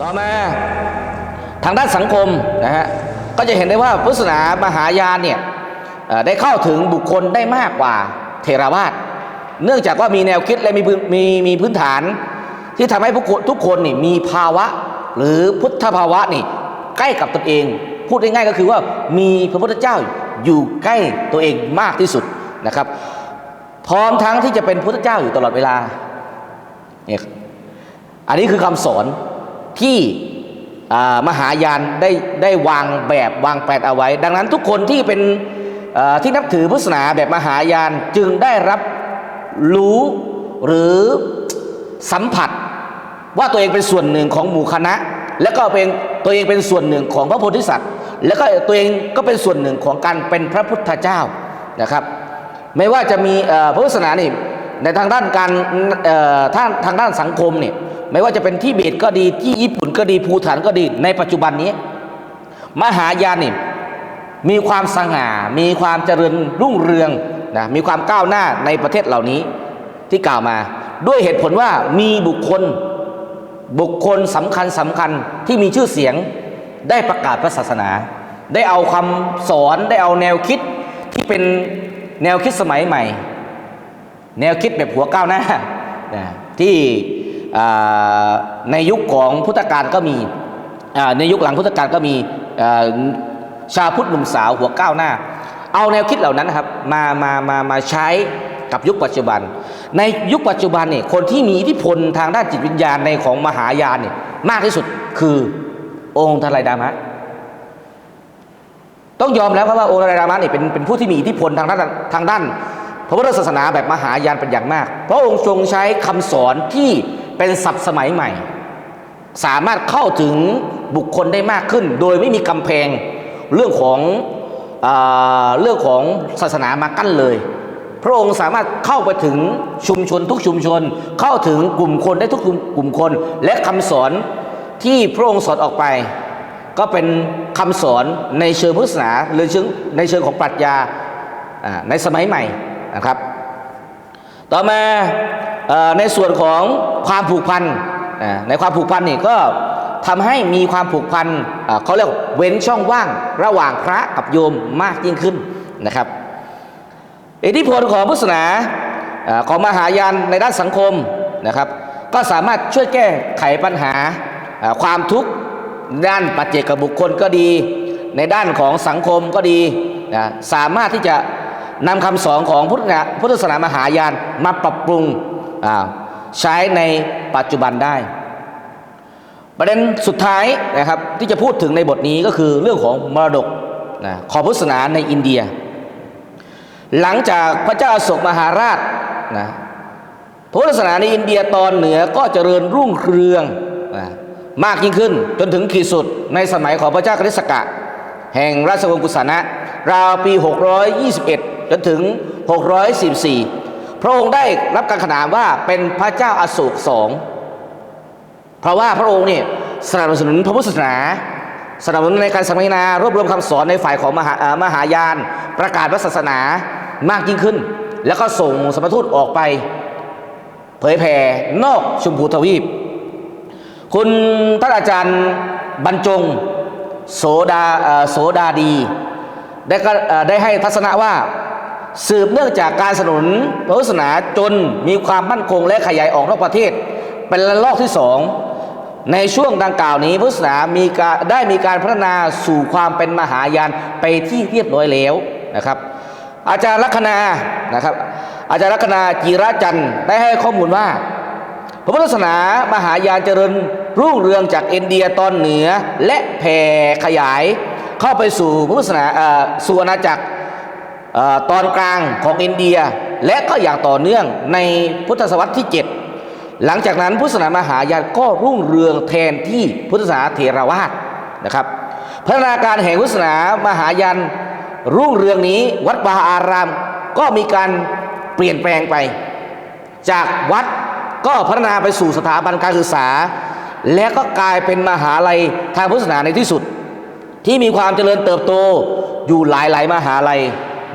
ต่อมาทางด้านสังคมนะฮะก็จะเห็นได้ว่าพุทธศาสนามหายานเนี่ยได้เข้าถึงบุคคลได้มากกว่าเทราวาสเนื่องจากว่ามีแนวคิดและมีพื้นมีมีพื้นฐาน ที่ทำให้ผู้ทุกคนนี่มีภาวะหรือพุทธภาวะนี่ใกล้กับตนเอง พูดง่ายๆก็คือว่ามีพระพุทธเจ้าอยู่ใกล้ตัวเองมากที่สุดนะครับ พร้อมทั้งที่จะเป็นพุทธเจ้าอยู่ตลอดเวลาเนี่ยอันนี้คือคำสอน ที่มหายานได้ได้วางแบบวางแผนเอาไว้ ดังนั้นทุกคนที่เป็นที่นับถือพุทธศาสนาแบบมหายานจึงได้รับรู้หรือสัมผัสว่าตัวเองเป็นส่วนหนึ่งของหมู่คณะ และก็เป็นตัวเองเป็นส่วนหนึ่งของพระโพธิสัตว์ และก็ตัวเองก็เป็นส่วนหนึ่งของการเป็นพระพุทธเจ้านะครับ ไม่ว่าจะมีพุทธศาสนานี่ในทางด้านการทางทางด้านสังคมเนี่ย ไม่ว่าจะเป็นที่เบตก็ดีที่ญี่ปุ่นก็ดีภูฐานก็ดี ในปัจจุบันนี้ มหายานนี่มีความสง่า มีความเจริญรุ่งเรืองนะมีความก้าวหน้าในประเทศเหล่านี้ที่กล่าวมา ด้วยเหตุผลว่ามีบุคคลบุคคลสำคัญสำคัญที่มีชื่อเสียงได้ประกาศพระศาสนา ได้เอาคำสอนได้เอาแนวคิดที่เป็นแนวคิดสมัยใหม่ แนวคิดแบบหัวก้าวหน้านะที่ ในยุคของพุทธกาลก็มีในยุคหลังพุทธกาลก็มีชาพุทธหนุ่มสาวหัวก้าวหน้า เอาแนวคิดเหล่านั้นครับมามามามาใช้กับยุคปัจจุบัน ในยุคปัจจุบันเนี่ยคนที่มีอิทธิพลทางด้านจิตวิญญาณในของมหายานเนี่ยมากที่สุดคือองค์ทลายดามะต้องยอมแล้วครับว่าโอรายรามะเนี่ยเป็นเป็นผู้ที่มีอิทธิพลทางด้านทางด้านพระพุทธศาสนาแบบมหายานเป็นอย่างมาก เพราะองค์ทรงใช้คำสอนที่ เป็นศัพท์สมัยใหม่ สามารถเข้าถึงบุคคลได้มากขึ้น โดยไม่มีกำแพงเรื่องของอเรื่องของศาสนามากั้นเลย พระองค์สามารถเข้าไปถึงชุมชนทุกชุมชน เข้าถึงกลุ่มคนได้ทุกกลุ่มคน และคำสอนที่พระองค์สอนออกไป ก็เป็นคำสอนในเชิงพุทธศาสนาหรือเชิงในเชิงของปรัชญาในสมัยใหม่นะครับ ต่อมา ในส่วนของความผูกพันในความผูกพันนี่ก็ทำให้มีความผูกพันเขาเรียกเว้นช่องว่างระหว่างพระกับโยมมากยิ่งขึ้นนะครับ อิทธิพลของพุทธศาสนาของมหายานในด้านสังคมนะครับ ก็สามารถช่วยแก้ไขปัญหาความทุกข์ด้านปัจเจกบุคคลก็ดี ในด้านของสังคมก็ดีนะสามารถที่จะนำคำสอนของพุทธศาสนาพุทธศาสนามหายานมาปรับปรุง อ่าใช้ในปัจจุบันได้ ประเด็นสุดท้ายนะครับที่จะพูดถึงในบทนี้ก็คือเรื่องของมรดกนะของพุทธศาสนาในอินเดีย หลังจากพระเจ้าอโศกมหาราชนะพุทธศาสนาในอินเดียตอนเหนือก็เจริญรุ่งเรืองนะมากยิ่งขึ้นจนถึงขีดสุดในสมัยของพระเจ้ากฤษกะ แห่งราชวงศ์กุสานะราวปี 621 จนถึง 644 พระองค์ได้รับการขนานว่าเป็นพระเจ้าอโศกสองเพราะว่าพระองค์นี่สนับสนุนพระพุทธศาสนาสนับสนุนในการสัมมนารวบรวมคำสอนในฝ่ายของมหามหายาน ประกาศพระศาสนามากยิ่งขึ้น แล้วก็ส่งสมทูตออกไป เผยแผ่นอกชุมพูทวีป คุณท่านอาจารย์บรรจงโสดาโสดาดี ได้ได้ให้ทัศนะว่า สืบเนื่องจากการสนับสนุนพระพุทธศาสนาจนมีความมั่นคงและขยายออกนอกประเทศ เป็นระลอกที่สองในช่วงดังกล่าวนี้พุทธศาสนามีการได้มีการพัฒนาสู่ความเป็นมหายานไปที่เรียบร้อยแล้วนะครับ อาจารย์ลัคนานะครับ อาจารย์ลัคนาจีระจันทร์ได้ให้ข้อมูลว่า พระพุทธศาสนามหายานเจริญรุ่งเรืองจากอินเดียตอนเหนือและแผ่ขยายเข้าไปสู่พุทธศาสนาเอ่อสู่อาณาจักร ตอนกลางของอินเดีย และก็อย่างต่อเนื่องในพุทธศตวรรษที่ 7 หลังจากนั้นพุทธศาสนามหายานก็รุ่งเรืองแทนที่พุทธศาสนาเถรวาทนะครับพัฒนาการแห่งพุทธศาสนามหายานรุ่งเรืองนี้วัดวาอาราม ก็มีการเปลี่ยนแปลงไป จากวัดก็พัฒนาไปสู่สถาบันการศึกษา และก็กลายเป็นมหาลัยทางพุทธศาสนาในที่สุด ที่มีความเจริญเติบโตอยู่หลายหลายๆมหาลัย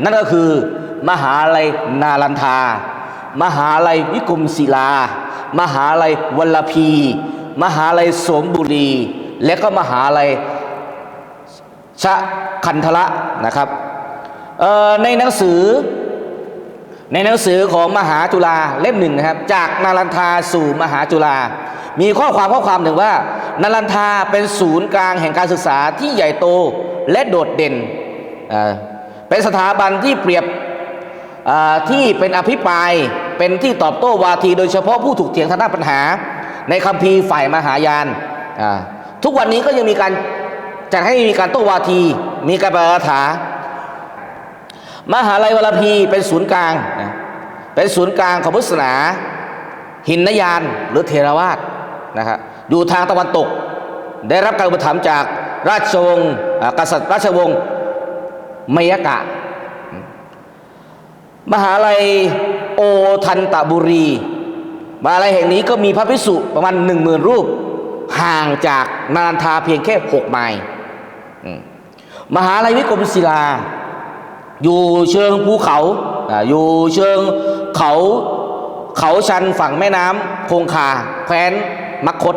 นั่นก็คือ มหาลัยนาลันทา มหาลัยวิกุมศิลา มหาลัยวัลพี มหาลัยสมบุรี และก็มหาลัยชะคันธละนะครับในหนังสือในหนังสือของมหาจุฬาเล่มหนึ่งนะครับ จากนารันทาสู่มหาจุฬามีข้อความข้อความหนึ่งว่านารันทาเป็นศูนย์กลางแห่งการศึกษาที่ใหญ่โตและโดดเด่นอ เป็นสถาบันที่เปรียบที่เป็นอภิปรายเป็นที่ตอบโต้วาที โดยเฉพาะผู้ถูกเถียงทางด้านปัญหา ในคัมภีร์ฝ่ายมหายานทุกวันนี้ก็ยังมีการจัดให้มีการโต้วาที มีการประถามหาลัยวรพีเป็นศูนย์กลางเป็นศูนย์กลางของพุทธศาสนา หินนยานหรือเทรวาสนะครับอยู่ทางตะวันตก ได้รับการอุปถัมภ์จากราชวงศ์กษัตริย์ราชวงศ์ มยกะ มหาลัยโอทันตะบุรี มหาลัยแห่งนี้ก็มีพระภิกษุประมาณหนึ่งหมื่นรูป ห่างจากนารันทาเพียงแค่หกไมล์มหาลัยวิกรมศิลา อยู่เชิงภูเขาอยู่เชิงเขาเขาชันฝั่งแม่น้ำคงคาแคว้นมัคคต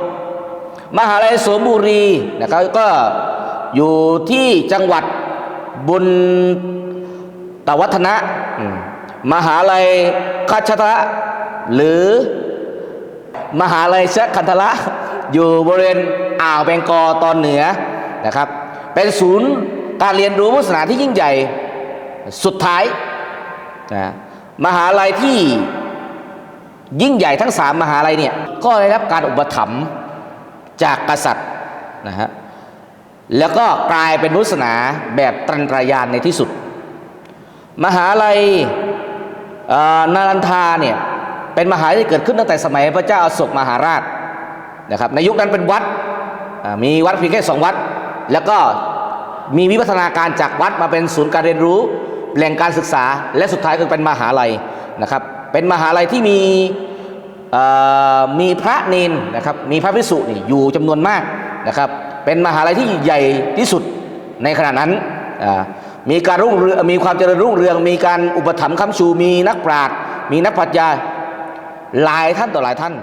มหาลัยสมบุรีนะครับก็อยู่ที่จังหวัด บุญตวัฒนะอืมมหาลัยคัชทะหรือมหาลัยชะคันธละอยู่บริเวณอ่าวแบงกอตอนเหนือนะครับ เป็นศูนย์การเรียนรู้พุทธศาสนาที่ยิ่งใหญ่สุดท้ายนะมหาลัยที่ยิ่งใหญ่ทั้งสามมหาลัยเนี่ยก็ได้รับการอุปถัมภ์จากกษัตริย์นะฮะ แล้วก็กลายเป็นพุทธศาสนาแบบตรันตรายานในที่สุด มหาลัยนารันทาเนี่ยเป็นมหาลัยที่เกิดขึ้นตั้งแต่สมัยพระเจ้าอโศกมหาราชนะครับในยุคนั้นเป็นวัดมีวัดเพียงแค่สองวัด แล้วก็มีวิวัฒนาการจากวัดมาเป็นศูนย์การเรียนรู้แหล่งการศึกษา และสุดท้ายก็เป็นมหาลัยนะครับเป็นมหาลัยที่มีมีพระเนนนะครับมีพระภิกษุนี่อยู่จำนวนมากนะครับ เป็นมหาลัยที่ใหญ่ที่สุดในขณะนั้นมีการรุ่งเรืองมีความเจริญรุ่งเรือง มีการอุปถัมภ์ค้ำชูมีนักปราชญ์มีนักปรัชญาหลายท่านต่อหลายท่าน